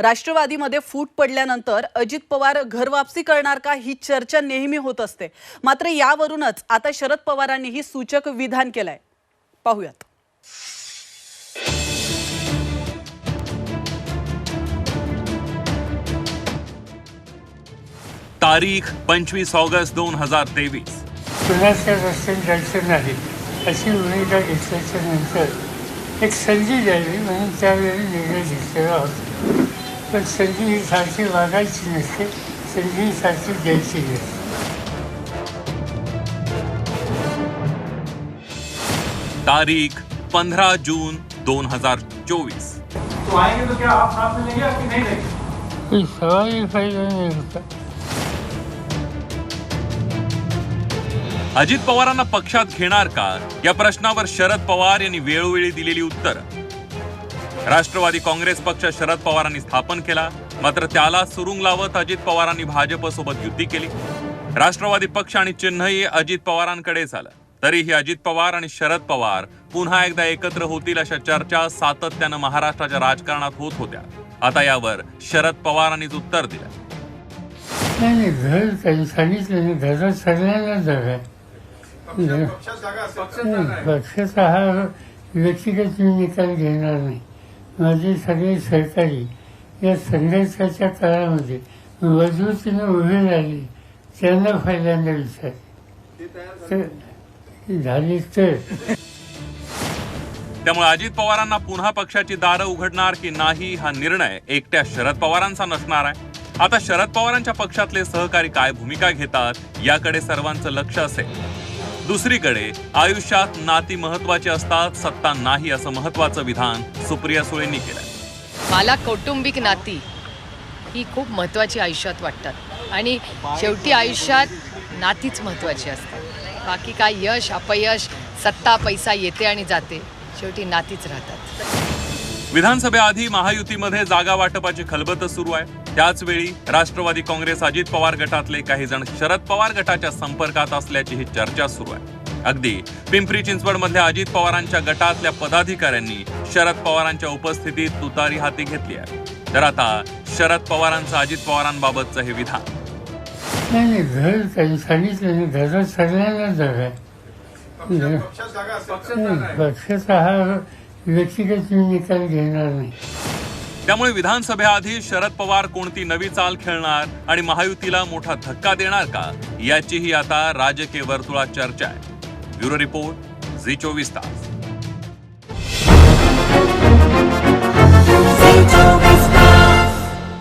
राष्ट्रवादीमध्ये फूट पडल्यानंतर अजित पवार घरवापसी करणार का ही चर्चा नेहमी होत असते. मात्र यावरूनच आता शरद पवारांनीही सूचक विधान केलंय. पाहूयात. तारीख पंचवीस ऑगस्ट दोन हजार तेवीस. पुण्याच्या रस्त्याने जायचं नाही अशी भूमिका घेतल्याच्या नंतर एक संधी द्यावी म्हणून त्यावेळी निर्णय घेतलेला होता. पण संधी ही सारखी वागायची नसते संधी ही सारखी द्यायची नसते तारीख पंधरा जून दोन हजार चोवीस. तो आएंगे तो क्या आप साथ में लेंगे या कि नहीं लेंगे? कोई सवाल ही फायदा नाही होता. अजित पवारांना पक्षात घेणार का? या प्रश्नावर शरद पवार यांनी वेळोवेळी दिलेली उत्तर. राष्ट्रवादी काँग्रेस पक्ष शरद पवारांनी स्थापन केला मात्र त्याला सुरुंग लावत अजित पवारांनी भाजपसोबत युती केली. राष्ट्रवादी पक्ष आणि चिन्हही अजित पवारांकडे झालं. तरीही अजित पवार आणि शरद पवार पुन्हा एकदा एकत्र होतील अशा चर्चा सातत्यानं महाराष्ट्राच्या राजकारणात होत होत्या. आता यावर शरद पवारांनीच उत्तर दिलं. नाही घर त्यांनी सांगितलं नाही. घरात सगळ्यांना जागा आहे. घर- नाही, पक्षाचा हा व्यक्तिगत मी निकाल घेणार नाही. माझे सगळे सहकारी या संघर्षाच्या काळामध्ये मजबूतीनं उभे राहिले. त्यांना पहिल्यांदा विचार झाली तर. त्यामुळे अजित पवारांना पुन्हा पक्षाची दारं उघडणार की नाही हा निर्णय एकट्या शरद पवारांचा नसणार आहे. आता शरद पवारांच्या पक्षातले सहकारी काय भूमिका घेतात याकडे सर्वांचं लक्ष असेल. दुसरीकडे आयुष्यात नाती महत्वाची असतात सत्ता नाही असं महत्वाचं विधान सुप्रिया सुळेंनी केलं मला कौटुंबिक नाती ही खूप महत्त्वाची आयुष्यात वाटतात. आणि शेवटी आयुष्यात नातीच महत्त्वाची असतात. बाकी काय यश अपयश सत्ता पैसा येते आणि जाते. शेवटी नातीच राहतात. विधानसभेआधी महायुतीमध्ये जागा वाटपाची खलबत सुरू आहे. त्याच वेळी राष्ट्रवादी काँग्रेस अजित पवार गटातले काही जण शरद पवार गटाच्या संपर्कात असल्याची ही चर्चा सुरू आहे. अगदी पिंपरी चिंचवड मधल्या अजित पवारांच्या गटातल्या पदाधिकाऱ्यांनी शरद पवारांच्या उपस्थितीत तुतारी हाती घेतली आहे. तर आता शरद पवारांचं अजित पवारांबाबतचं हे विधान. नाही नाही घर त्यांनी सांगितलं घरात सगळ्यांना जागा पक्षाचा हा व्यक्तिगत मी निकाल घेणार नाही. त्यामुळे विधानसभेआधी शरद पवार कोणती नवी चाल खेळणार आणि महायुतीला मोठा धक्का देणार का याचीही आता राजकीय वर्तुळात चर्चा आहे. ब्युरो रिपोर्ट झी चोवीस तास.